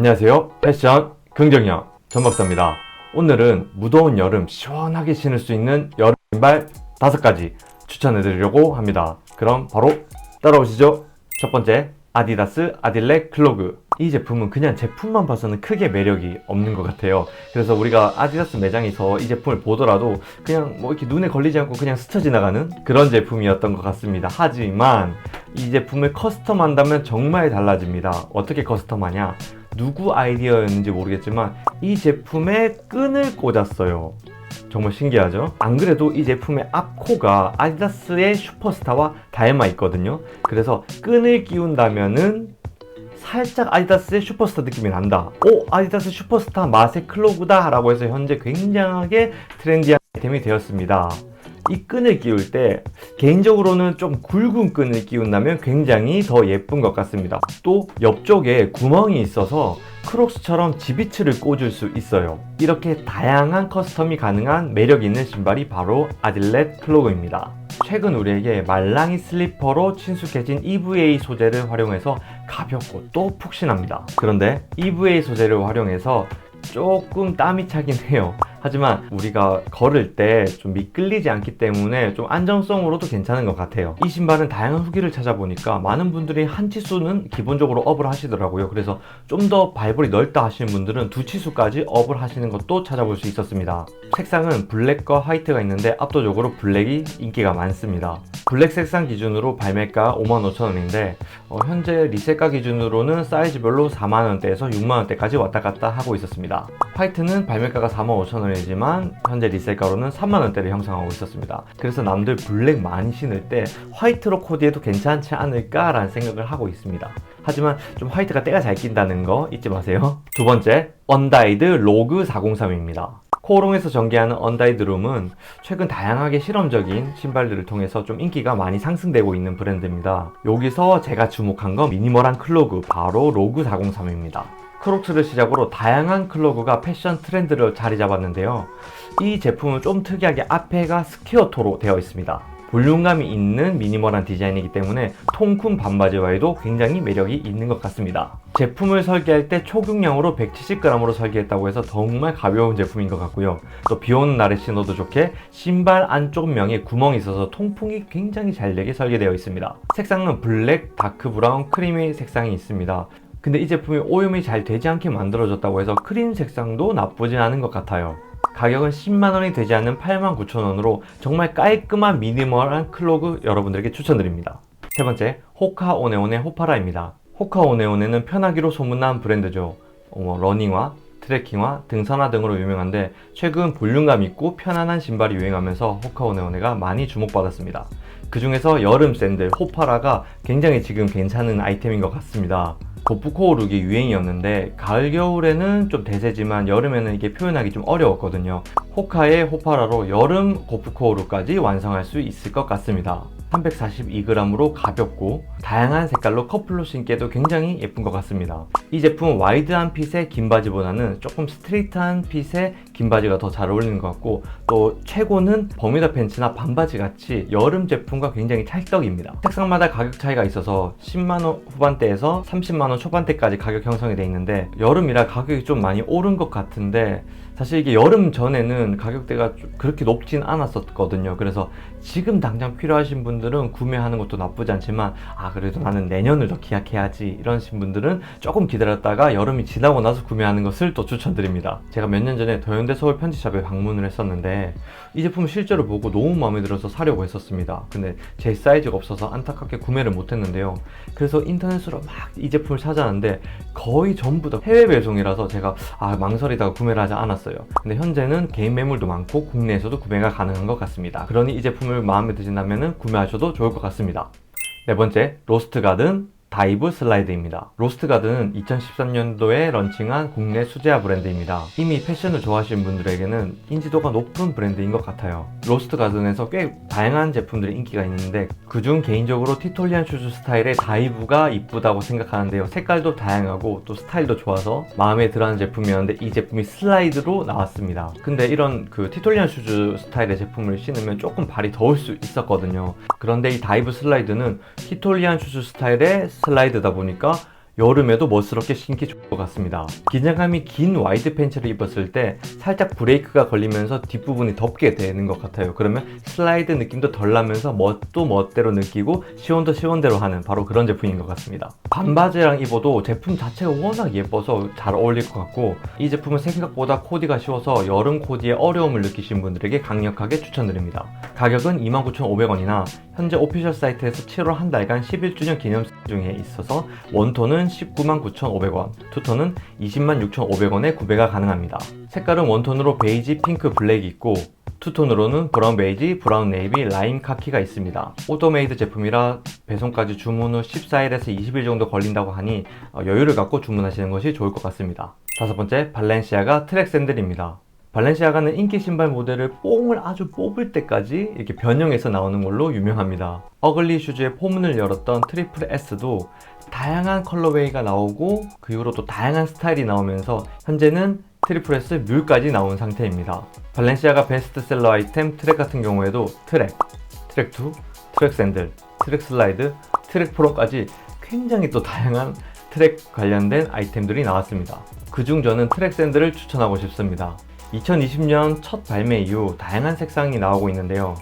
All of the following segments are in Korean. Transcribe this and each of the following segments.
안녕하세요. 패션 긍정형 전박사입니다. 오늘은 무더운 여름 시원하게 신을 수 있는 여름 신발 5가지 추천해 드리려고 합니다. 그럼 바로 따라오시죠. 첫 번째, 아디다스 아딜렉 클로그. 이 제품은 그냥 제품만 봐서는 크게 매력이 없는 것 같아요. 그래서 우리가 아디다스 매장에서 이 제품을 보더라도 그냥 뭐 이렇게 눈에 걸리지 않고 그냥 스쳐 지나가는 그런 제품이었던 것 같습니다. 하지만 이 제품을 커스텀 한다면 정말 달라집니다. 어떻게 커스텀 하냐? 누구 아이디어였는지 모르겠지만 이 제품에 끈을 꽂았어요. 정말 신기하죠? 안 그래도 이 제품의 앞코가 아디다스의 슈퍼스타와 닮아 있거든요. 그래서 끈을 끼운다면은 살짝 아디다스의 슈퍼스타 느낌이 난다. 오, 아디다스 슈퍼스타 맛의 클로그다 라고 해서 현재 굉장하게 트렌디한 아이템이 되었습니다. 이 끈을 끼울 때 개인적으로는 좀 굵은 끈을 끼운다면 굉장히 더 예쁜 것 같습니다. 또 옆쪽에 구멍이 있어서 크록스처럼 지비츠를 꽂을 수 있어요. 이렇게 다양한 커스텀이 가능한 매력 있는 신발이 바로 아딜렛 클로그입니다. 최근 우리에게 말랑이 슬리퍼로 친숙해진 EVA 소재를 활용해서 가볍고 또 푹신합니다. 그런데 EVA 소재를 활용해서 조금 땀이 차긴 해요. 하지만 우리가 걸을 때 좀 미끌리지 않기 때문에 좀 안정성으로도 괜찮은 것 같아요. 이 신발은 다양한 후기를 찾아보니까 많은 분들이 한 치수는 기본적으로 업을 하시더라고요. 그래서 좀 더 발볼이 넓다 하시는 분들은 두 치수까지 업을 하시는 것도 찾아볼 수 있었습니다. 색상은 블랙과 화이트가 있는데 압도적으로 블랙이 인기가 많습니다. 블랙 색상 기준으로 발매가 55,000원인데 어, 현재 리셀가 기준으로는 사이즈별로 4만원대에서 6만원대까지 왔다 갔다 하고 있었습니다. 화이트는 발매가가 45,000원 이지만 현재 리셀가로는 3만 원대를 형성하고 있었습니다. 그래서 남들 블랙 많이 신을 때 화이트로 코디해도 괜찮지 않을까라는 생각을 하고 있습니다. 하지만 좀 화이트가 때가 잘 낀다는 거 잊지 마세요. 두 번째, 언다이드 로그 403입니다. 코오롱에서 전개하는 언다이드 룸은 최근 다양하게 실험적인 신발들을 통해서 좀 인기가 많이 상승되고 있는 브랜드입니다. 여기서 제가 주목한 건 미니멀한 클로그, 바로 로그 403입니다. 크록스를 시작으로 다양한 클로그가 패션 트렌드를 자리 잡았는데요. 이 제품은 좀 특이하게 앞에가 스퀘어토로 되어 있습니다. 볼륨감이 있는 미니멀한 디자인이기 때문에 통큰 반바지와에도 굉장히 매력이 있는 것 같습니다. 제품을 설계할 때 초경량으로 170g으로 설계했다고 해서 정말 가벼운 제품인 것 같고요. 또 비 오는 날에 신어도 좋게 신발 안쪽 면에 구멍이 있어서 통풍이 굉장히 잘 되게 설계되어 있습니다. 색상은 블랙, 다크 브라운, 크리미 색상이 있습니다. 근데 이 제품이 오염이 잘 되지 않게 만들어졌다고 해서 크림 색상도 나쁘진 않은 것 같아요. 가격은 10만원이 되지 않는 89,000원으로 정말 깔끔한 미니멀한 클로그 여러분들에게 추천드립니다. 세 번째, 호카오네온의 호파라입니다. 호카오네온에는 편하기로 소문난 브랜드죠. 어, 러닝화, 트레킹화, 등산화 등으로 유명한데 최근 볼륨감 있고 편안한 신발이 유행하면서 호카오네온에가 많이 주목받았습니다. 그 중에서 여름 샌들 호파라가 굉장히 지금 괜찮은 아이템인 것 같습니다. 고프코어 룩이 유행이었는데 가을 겨울에는 좀 대세지만 여름에는 이게 표현하기 좀 어려웠거든요. 호카의 호파라로 여름 고프코어 룩까지 완성할 수 있을 것 같습니다 342g으로 가볍고 다양한 색깔로 커플로 신기에도 굉장히 예쁜 것 같습니다. 이 제품은 와이드한 핏의 긴 바지보다는 조금 스트레이트한 핏의 긴 바지가 더 잘 어울리는 것 같고 또 최고는 버뮤다 팬츠나 반바지 같이 여름 제품과 굉장히 찰떡입니다. 색상마다 가격 차이가 있어서 10만원 후반대에서 30만원 초반대까지 가격 형성이 되어 있는데 여름이라 가격이 좀 많이 오른 것 같은데 사실 이게 여름 전에는 가격대가 그렇게 높진 않았었거든요. 그래서 지금 당장 필요하신 분들은 구매하는 것도 나쁘지 않지만 아 그래도 나는 내년을 더 기약해야지 이러신 분들은 조금 기다렸다가 여름이 지나고 나서 구매하는 것을 또 추천드립니다. 제가 몇 년 전에 더현대 서울 편집샵에 방문을 했었는데 이 제품을 실제로 보고 너무 마음에 들어서 사려고 했었습니다. 근데 제 사이즈가 없어서 안타깝게 구매를 못했는데요. 그래서 인터넷으로 막 이 제품을 찾아놨는데 거의 전부 다 해외 배송이라서 제가 아 망설이다가 구매를 하지 않았 어요. 근데 현재는 개인 매물도 많고 국내에서도 구매가 가능한 것 같습니다. 그러니 이 제품을 마음에 드신다면 구매하셔도 좋을 것 같습니다. 네 번째, 로스트 가든 다이브 슬라이드입니다. 로스트 가든은 2013년도에 런칭한 국내 수제화 브랜드입니다. 이미 패션을 좋아하시는 분들에게는 인지도가 높은 브랜드인 것 같아요. 로스트 가든에서 꽤 다양한 제품들이 인기가 있는데 그중 개인적으로 티톨리안 슈즈 스타일의 다이브가 이쁘다고 생각하는데요. 색깔도 다양하고 또 스타일도 좋아서 마음에 들어하는 제품이었는데 이 제품이 슬라이드로 나왔습니다. 근데 이런 그 티톨리안 슈즈 스타일의 제품을 신으면 조금 발이 더울 수 있었거든요. 그런데 이 다이브 슬라이드는 티톨리안 슈즈 스타일의 슬라이드다 보니까 여름에도 멋스럽게 신기 좋을 것 같습니다. 기장감이 긴 와이드 팬츠를 입었을 때 살짝 브레이크가 걸리면서 뒷부분이 덥게 되는 것 같아요. 그러면 슬라이드 느낌도 덜 나면서 멋도 멋대로 느끼고 시원도 시원대로 하는 바로 그런 제품인 것 같습니다. 반바지랑 입어도 제품 자체가 워낙 예뻐서 잘 어울릴 것 같고 이 제품은 생각보다 코디가 쉬워서 여름 코디에 어려움을 느끼신 분들에게 강력하게 추천드립니다. 가격은 29,500원이나 현재 오피셜 사이트에서 7월 한 달간 11주년 기념 중에 있어서 원톤은 199,500원, 투톤은 206,500원에 구매가 가능합니다. 색깔은 원톤으로 베이지, 핑크, 블랙이 있고 투톤으로는 브라운 베이지, 브라운 네이비, 라임 카키가 있습니다. 오토메이드 제품이라 배송까지 주문 후 14일에서 20일 정도 걸린다고 하니 어, 여유를 갖고 주문하시는 것이 좋을 것 같습니다. 다섯 번째, 발렌시아가 트랙 샌들입니다. 발렌시아가는 인기 신발 모델을 뽕을 아주 뽑을 때까지 이렇게 변형해서 나오는 걸로 유명합니다. 어글리 슈즈의 포문을 열었던 트리플 S도 다양한 컬러웨이가 나오고 그 이후로 또 다양한 스타일이 나오면서 현재는 트리플 S 뮬까지 나온 상태입니다. 발렌시아가 베스트셀러 아이템 트랙 같은 경우에도 트랙, 트랙 2, 트랙 샌들, 트랙 슬라이드, 트랙 프로까지 굉장히 또 다양한 트랙 관련된 아이템들이 나왔습니다. 그중 저는 트랙 샌들을 추천하고 싶습니다. 2020년 첫 발매 이후 다양한 색상이 나오고 있는데요.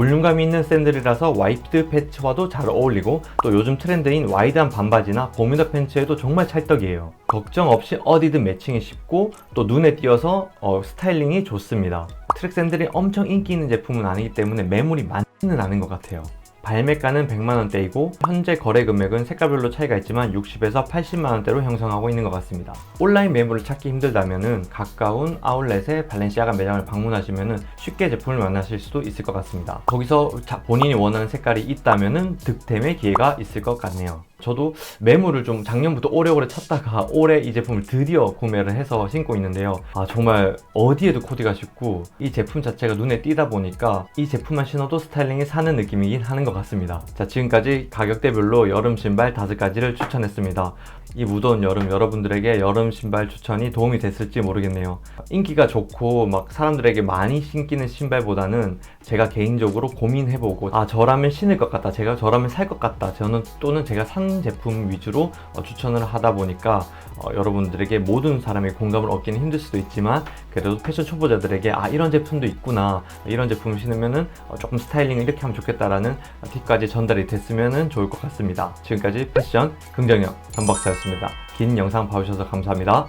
볼륨감이 있는 샌들이라서 와이드 패치와도 잘 어울리고 또 요즘 트렌드인 와이드한 반바지나 버뮤다 팬츠에도 정말 찰떡이에요. 걱정 없이 어디든 매칭이 쉽고 또 눈에 띄어서 어, 스타일링이 좋습니다. 트랙 샌들이 엄청 인기 있는 제품은 아니기 때문에 매물이 많지는 않은 것 같아요. 발매가는 100만원대이고 현재 거래 금액은 색깔별로 차이가 있지만 60에서 80만원대로 형성하고 있는 것 같습니다. 온라인 매물을 찾기 힘들다면 가까운 아울렛의 발렌시아가 매장을 방문하시면 쉽게 제품을 만나실 수도 있을 것 같습니다. 거기서 자- 본인이 원하는 색깔이 있다면 득템의 기회가 있을 것 같네요. 저도 매물을 좀 작년부터 오래오래 찾다가 올해 이 제품을 드디어 구매를 해서 신고 있는데요. 아, 정말 어디에도 코디가 쉽고 이 제품 자체가 눈에 띄다 보니까 이 제품만 신어도 스타일링이 사는 느낌이긴 하는 것 같습니다. 자, 지금까지 가격대별로 여름 신발 다섯 가지를 추천했습니다. 이 무더운 여름 여러분들에게 여름 신발 추천이 도움이 됐을지 모르겠네요. 인기가 좋고 막 사람들에게 많이 신기는 신발보다는 제가 개인적으로 고민해보고 아 저라면 신을 것 같다 제가 저라면 살 것 같다 저는 또는 제가 산 제품 위주로 어, 추천을 하다 보니까 어, 여러분들에게 모든 사람의 공감을 얻기는 힘들 수도 있지만 그래도 패션 초보자들에게 아 이런 제품도 있구나 이런 제품을 신으면은 어, 조금 스타일링을 이렇게 하면 좋겠다라는 팁까지 전달이 됐으면 좋을 것 같습니다. 지금까지 패션 긍정형 전박사였습니다. 긴 영상 봐주셔서 감사합니다